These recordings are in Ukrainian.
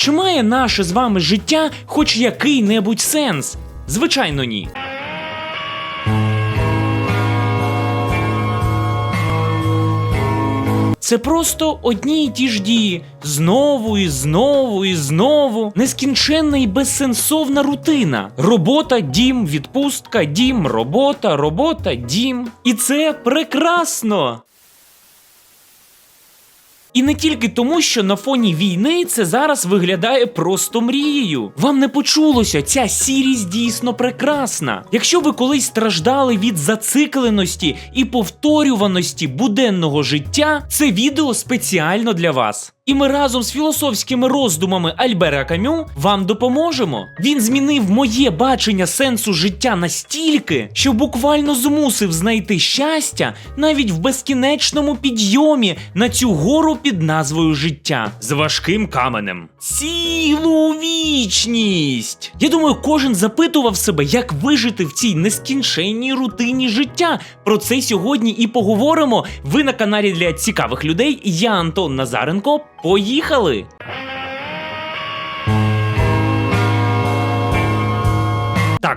Чи має наше з вами життя хоч який-небудь сенс? Звичайно, ні. Це просто одні й ті ж дії. Знову і знову і знову. Нескінченна і безсенсовна рутина. Робота, дім, відпустка, дім, робота, робота, дім. І це прекрасно. І не тільки тому, що на фоні війни це зараз виглядає просто мрією. Вам не почулося, ця сірість дійсно прекрасна. Якщо ви колись страждали від зацикленості і повторюваності буденного життя, це відео спеціально для вас. І ми разом з філософськими роздумами Альбера Камю вам допоможемо. Він змінив моє бачення сенсу життя настільки, що буквально змусив знайти щастя навіть в безкінечному підйомі на цю гору під назвою життя з важким каменем. Цілу вічність! Я думаю, кожен запитував себе, як вижити в цій нескінченній рутині життя. Про це сьогодні і поговоримо. Ви на каналі для цікавих людей. Я Антон Назаренко. Поїхали!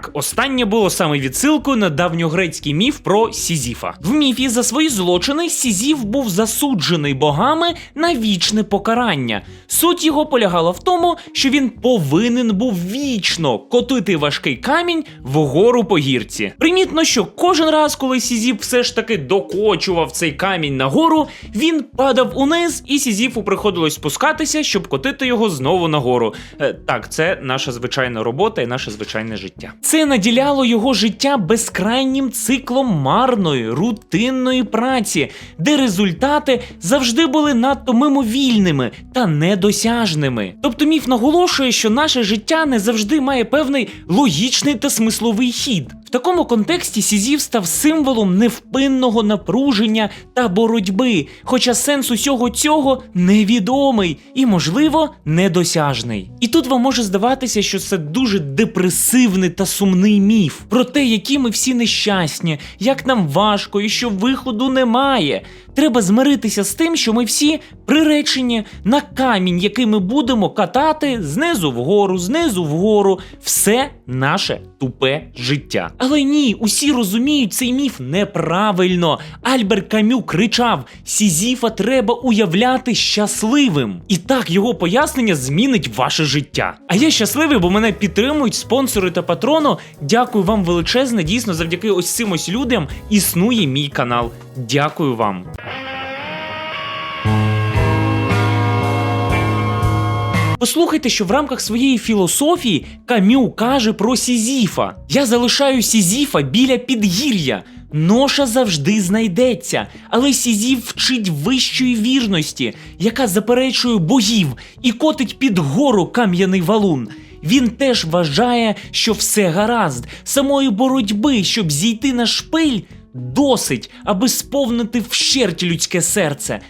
Так, останнє було саме відсилкою на давньогрецький міф про Сізіфа. В міфі за свої злочини Сізіф був засуджений богами на вічне покарання. Суть його полягала в тому, що він повинен був вічно котити важкий камінь вгору по гірці. Примітно, що кожен раз, коли Сізіф все ж таки докочував цей камінь нагору, він падав униз, і Сізіфу приходилось спускатися, щоб котити його знову нагору. Е, так, це наша звичайна робота і наше звичайне життя. Це наділяло його життя безкрайнім циклом марної, рутинної праці, де результати завжди були надто мимовільними та недосяжними. Тобто міф наголошує, що наше життя не завжди має певний логічний та смисловий хід. В такому контексті Сізів став символом невпинного напруження та боротьби, хоча сенс усього цього невідомий і, можливо, недосяжний. І тут вам може здаватися, що це дуже депресивний та сумний міф про те, які ми всі нещасні, як нам важко і що виходу немає. Треба змиритися з тим, що ми всі приречені на камінь, який ми будемо катати знизу вгору, знизу вгору, все наше тупе життя. Але ні, усі розуміють цей міф неправильно. Альберт Камю кричав: Сізіфа треба уявляти щасливим. І так його пояснення змінить ваше життя. А я щасливий, бо мене підтримують спонсори та патрону. Дякую вам величезне. Дійсно, завдяки ось цим ось людям існує мій канал. Дякую вам. Послухайте, що в рамках своєї філософії Камю каже про Сізіфа: Я залишаю Сізіфа біля підгір'я. Ноша завжди знайдеться, але Сізіф вчить вищої вірності, яка заперечує богів і котить під гору кам'яний валун. Він теж вважає, що все гаразд, самої боротьби, щоб зійти на шпиль, досить, аби сповнити вщерть людське серце.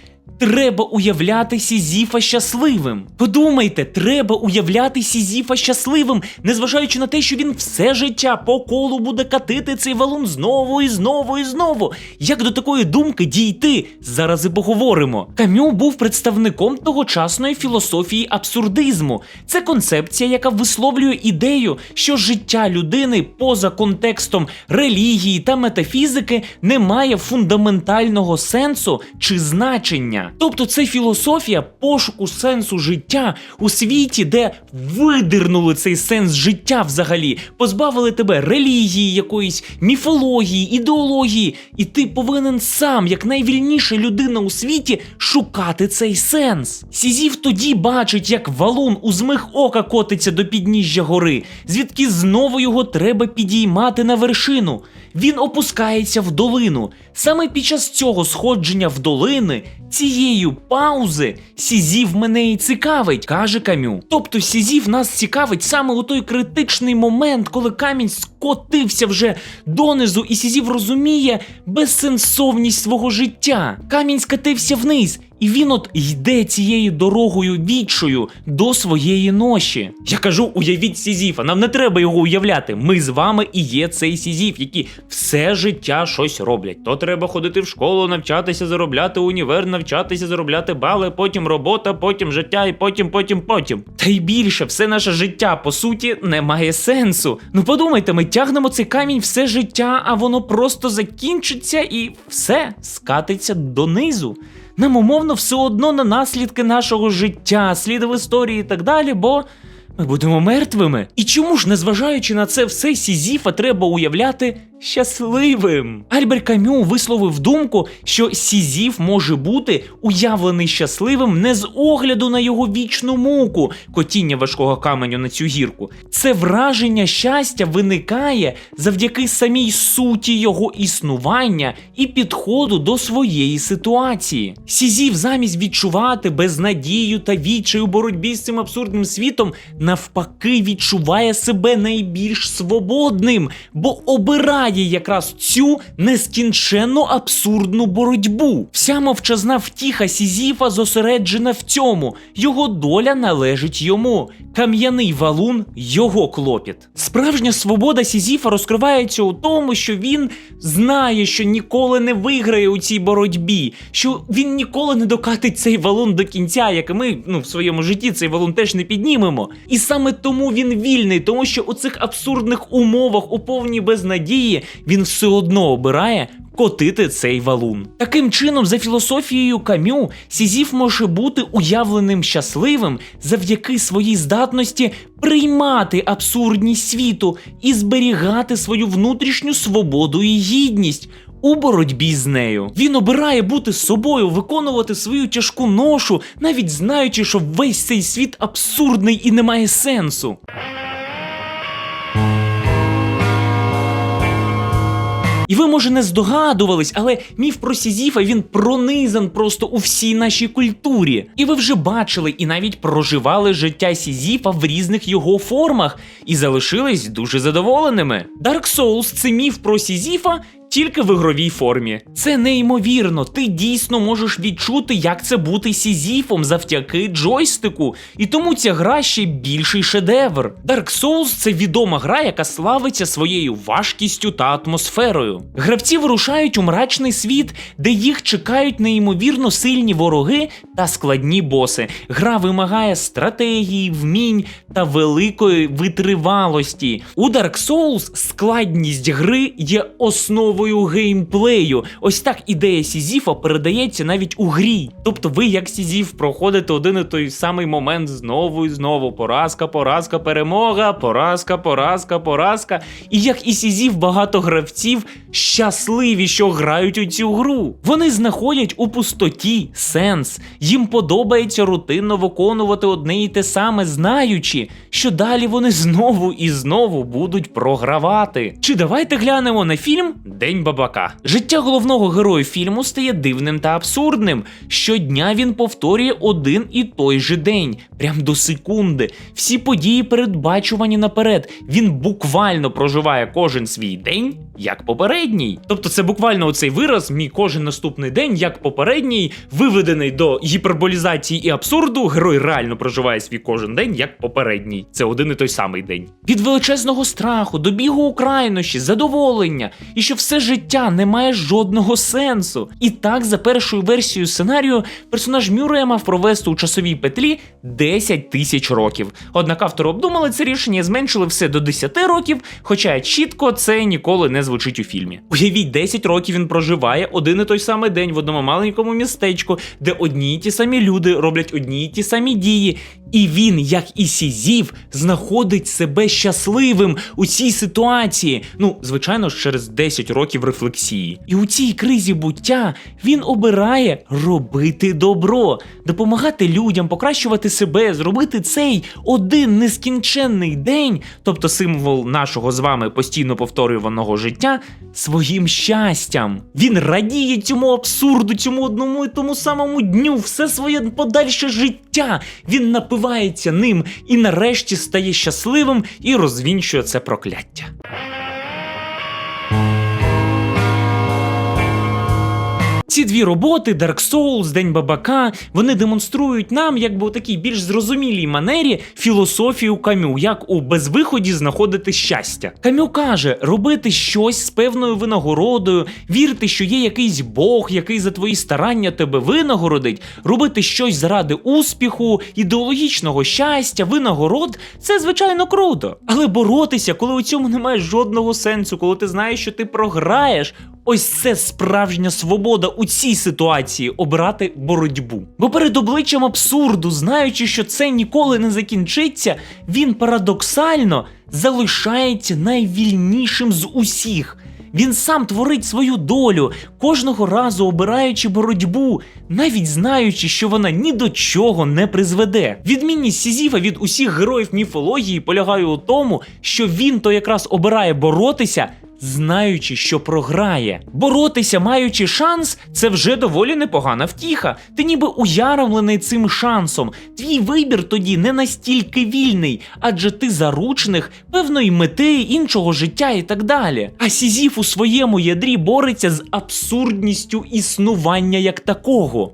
Треба уявляти Сізіфа щасливим. Подумайте, треба уявляти Сізіфа щасливим, незважаючи на те, що він все життя по колу буде катити цей валун знову і знову і знову. Як до такої думки дійти? Зараз і поговоримо. Камю був представником тогочасної філософії абсурдизму. Це концепція, яка висловлює ідею, що життя людини поза контекстом релігії та метафізики не має фундаментального сенсу чи значення. Тобто це філософія пошуку сенсу життя у світі, де видирнули цей сенс життя взагалі, позбавили тебе релігії, якоїсь міфології, ідеології, і ти повинен сам, як найвільніша людина у світі, шукати цей сенс. Сізів тоді бачить, як валун у змих ока котиться до підніжжя гори, звідки знову його треба підіймати на вершину. Він опускається в долину. Саме під час цього сходження в долини, цією паузи, Сізів мене і цікавить, каже Камю. Тобто Сізів нас цікавить саме у той критичний момент, коли камінь скотився вже донизу, і Сізів розуміє безсенсовність свого життя. Камінь скотився вниз. І він от йде цією дорогою відчою до своєї ноші. Я кажу, уявіть Сізіфа, нам не треба його уявляти. Ми з вами і є цей Сізіф, які все життя щось роблять. То треба ходити в школу, навчатися, заробляти універ, навчатися, заробляти бали, потім робота, потім життя, і потім, потім, потім. Та й більше, все наше життя по суті не має сенсу. Ну подумайте, ми тягнемо цей камінь все життя, а воно просто закінчиться і все скатиться донизу. Нам умовно все одно на наслідки нашого життя, слідів історії і так далі, бо ми будемо мертвими. І чому ж, незважаючи на це все, Сізіфа треба уявляти щасливим? Альберт Камю висловив думку, що Сізіф може бути уявлений щасливим не з огляду на його вічну муку, котіння важкого каменю на цю гірку. Це враження щастя виникає завдяки самій суті його існування і підходу до своєї ситуації. Сізіф замість відчувати безнадію та відчай у боротьбі з цим абсурдним світом, навпаки, відчуває себе найбільш свободним, бо обирає якраз цю нескінченно абсурдну боротьбу. Вся мовчазна втіха Сізіфа зосереджена в цьому. Його доля належить йому. Кам'яний валун його клопіт. Справжня свобода Сізіфа розкривається у тому, що він знає, що ніколи не виграє у цій боротьбі, що він ніколи не докатить цей валун до кінця, як і ми ну, в своєму житті цей валун теж не піднімемо. І саме тому він вільний, тому що у цих абсурдних умовах, у повній безнадії, він все одно обирає. Котити цей валун. Таким чином, за філософією Камю, Сізіф може бути уявленим щасливим завдяки своїй здатності приймати абсурдність світу і зберігати свою внутрішню свободу і гідність. У боротьбі з нею він обирає бути собою, виконувати свою тяжку ношу, навіть знаючи, що весь цей світ абсурдний і не має сенсу. І ви, може, не здогадувались, але міф про Сізіфа він пронизан просто у всій нашій культурі. І ви вже бачили і навіть проживали життя Сізіфа в різних його формах і залишились дуже задоволеними. Dark Souls це міф про Сізіфа. Тільки в ігровій формі. Це неймовірно. Ти дійсно можеш відчути, як це бути Сізіфом завдяки джойстику. І тому ця гра ще більший шедевр. Dark Souls це відома гра, яка славиться своєю важкістю та атмосферою. Гравці вирушають у мрачний світ, де їх чекають неймовірно сильні вороги та складні боси. Гра вимагає стратегії, вмінь та великої витривалості. У Dark Souls складність гри є основою геймплею. Ось так ідея Сізіфа передається навіть у грі. Тобто ви, як Сізіф, проходите один і той самий момент знову і знову. Поразка, поразка, перемога, поразка, поразка, поразка. І як і Сізіф, багато гравців щасливі, що грають у цю гру. Вони знаходять у пустоті сенс. Їм подобається рутинно виконувати одне і те саме, знаючи, що далі вони знову і знову будуть програвати. Чи давайте глянемо на фільм День бабака. Життя головного героя фільму стає дивним та абсурдним. Щодня він повторює один і той же день, прям до секунди. Всі події передбачувані наперед. Він буквально проживає кожен свій день як попередній. Тобто, це буквально оцей вираз, мій кожен наступний день, як попередній, виведений до гіперболізації і абсурду. Герой реально проживає свій кожен день як попередній. Це один і той самий день. Від величезного страху до бігу у крайнощі, задоволення, і що все життя не має жодного сенсу. І так, за першою версією сценарію, персонаж Мюррея мав провести у часовій петлі 10 тисяч років. Однак автори обдумали це рішення і зменшили все до 10 років, хоча чітко це ніколи не звучить у фільмі. Уявіть, 10 років він проживає один і той самий день в одному маленькому містечку, де одні й ті самі люди роблять одні й ті самі дії. І він, як і Сізів, знаходить себе щасливим у цій ситуації. Ну, звичайно ж, через 10 років рефлексії. І у цій кризі буття він обирає робити добро, допомагати людям, покращувати себе, зробити цей один нескінченний день, тобто символ нашого з вами постійно повторюваного життя, своїм щастям. Він радіє цьому абсурду, цьому одному і тому самому дню, все своє подальше життя. Він напивається ним і нарешті стає щасливим і розвінчує це прокляття. Ці дві роботи Dark Souls, День Бабака, вони демонструють нам, якби у такій більш зрозумілій манері філософію Камю, як у безвиході знаходити щастя. Камю каже, робити щось з певною винагородою, вірити, що є якийсь Бог, який за твої старання тебе винагородить, робити щось заради успіху, ідеологічного щастя, винагород це звичайно круто. Але боротися, коли у цьому немає жодного сенсу, коли ти знаєш, що ти програєш. Ось це справжня свобода у цій ситуації обирати боротьбу. Бо перед обличчям абсурду, знаючи, що це ніколи не закінчиться, він парадоксально залишається найвільнішим з усіх. Він сам творить свою долю, кожного разу обираючи боротьбу, навіть знаючи, що вона ні до чого не призведе. Відмінність Сізіфа від усіх героїв міфології полягає у тому, що він то якраз обирає боротися. Знаючи, що програє, боротися, маючи шанс, це вже доволі непогана втіха. Ти ніби уяромлений цим шансом. Твій вибір тоді не настільки вільний, адже ти заручник певної мети, іншого життя і так далі. А Сізіф у своєму ядрі бореться з абсурдністю існування як такого.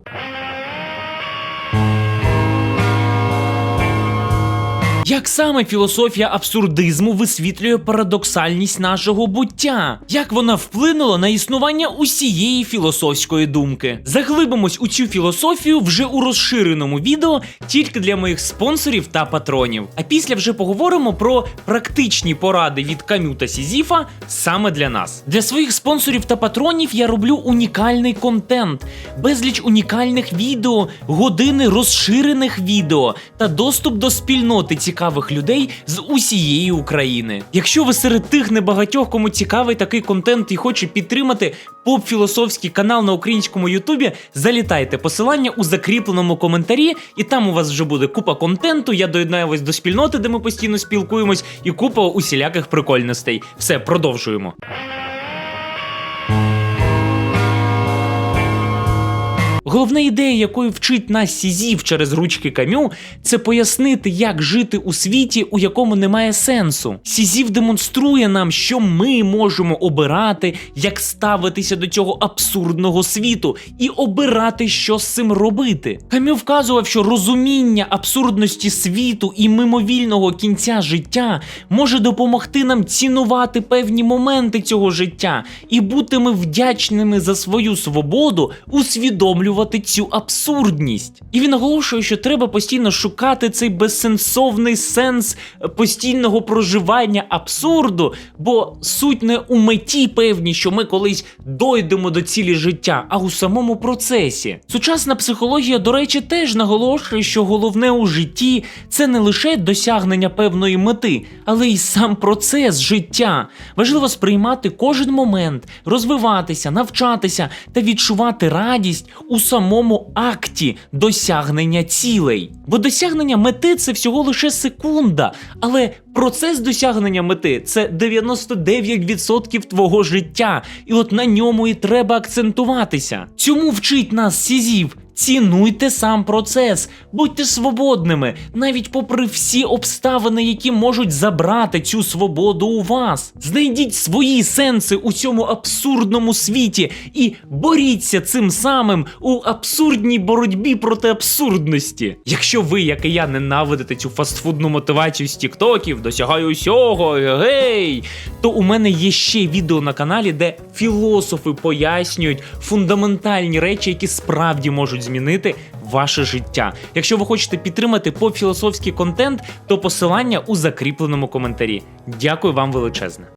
Як саме філософія абсурдизму висвітлює парадоксальність нашого буття? Як вона вплинула на існування усієї філософської думки? Заглибимось у цю філософію вже у розширеному відео тільки для моїх спонсорів та патронів. А після вже поговоримо про практичні поради від Камю та Сізіфа саме для нас. Для своїх спонсорів та патронів я роблю унікальний контент, безліч унікальних відео, години розширених відео та доступ до спільноти цікавих людей з усієї України. Якщо ви серед тих небагатьох, кому цікавий такий контент і хоче підтримати поп-філософський канал на українському Ютубі, залітайте посилання у закріпленому коментарі, і там у вас вже буде купа контенту. Я доєднаю вас до спільноти, де ми постійно спілкуємось, і купа усіляких прикольностей. Все, продовжуємо. Головна ідея, якою вчить нас Сізів через ручки Камю, це пояснити, як жити у світі, у якому немає сенсу. Сізів демонструє нам, що ми можемо обирати, як ставитися до цього абсурдного світу, і обирати, що з цим робити. Камю вказував, що розуміння абсурдності світу і мимовільного кінця життя може допомогти нам цінувати певні моменти цього життя і бути ми вдячними за свою свободу, усвідомлювати цю абсурдність. І він наголошує, що треба постійно шукати цей безсенсовний сенс постійного проживання абсурду, бо суть не у меті певній, що ми колись дойдемо до цілі життя, а у самому процесі. Сучасна психологія, до речі, теж наголошує, що головне у житті це не лише досягнення певної мети, але й сам процес життя. Важливо сприймати кожен момент, розвиватися, навчатися та відчувати радість у самому акті досягнення цілей. Бо досягнення мети це всього лише секунда, але процес досягнення мети це 99% твого життя, і от на ньому і треба акцентуватися. Цьому вчить нас Сізів. Цінуйте сам процес, будьте свободними, навіть попри всі обставини, які можуть забрати цю свободу у вас. Знайдіть свої сенси у цьому абсурдному світі і боріться цим самим у абсурдній боротьбі проти абсурдності. Якщо ви, як і я, ненавидите цю фастфудну мотивацію з тіктоків, досягаю усього, гей, то у мене є ще відео на каналі, де філософи пояснюють фундаментальні речі, які справді можуть змінити ваше життя. Якщо ви хочете підтримати поп-філософський контент, то посилання у закріпленому коментарі. Дякую вам величезне.